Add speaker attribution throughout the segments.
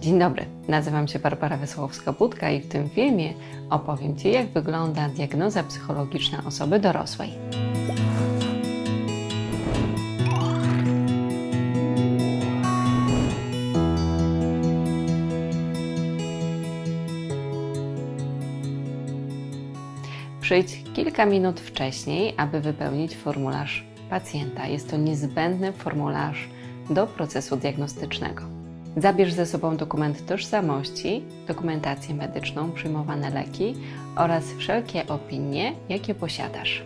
Speaker 1: Dzień dobry, nazywam się Barbara Wesołowska-Budka i w tym filmie opowiem Ci, jak wygląda diagnoza psychologiczna osoby dorosłej. Przyjdź kilka minut wcześniej, aby wypełnić formularz pacjenta. Jest to niezbędny formularz do procesu diagnostycznego. Zabierz ze sobą dokument tożsamości, dokumentację medyczną, przyjmowane leki oraz wszelkie opinie, jakie posiadasz.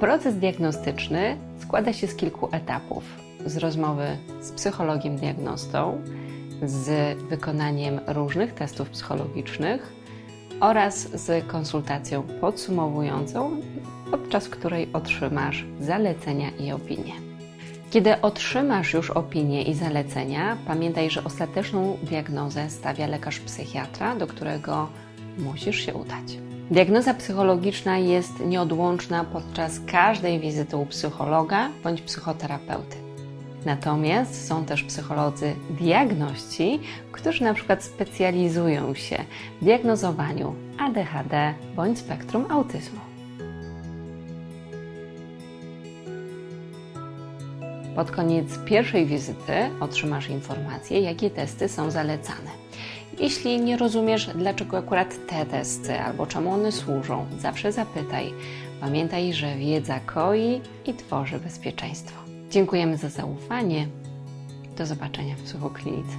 Speaker 1: Proces diagnostyczny składa się z kilku etapów: z rozmowy z psychologiem diagnostą, z wykonaniem różnych testów psychologicznych oraz z konsultacją podsumowującą, podczas której otrzymasz zalecenia i opinie. Kiedy otrzymasz już opinie i zalecenia, pamiętaj, że ostateczną diagnozę stawia lekarz psychiatra, do którego musisz się udać. Diagnoza psychologiczna jest nieodłączna podczas każdej wizyty u psychologa bądź psychoterapeuty. Natomiast są też psycholodzy diagności, którzy na przykład specjalizują się w diagnozowaniu ADHD bądź spektrum autyzmu. Pod koniec pierwszej wizyty otrzymasz informację, jakie testy są zalecane. Jeśli nie rozumiesz, dlaczego akurat te testy albo czemu one służą, zawsze zapytaj. Pamiętaj, że wiedza koi i tworzy bezpieczeństwo. Dziękujemy za zaufanie. Do zobaczenia w psychoklinice.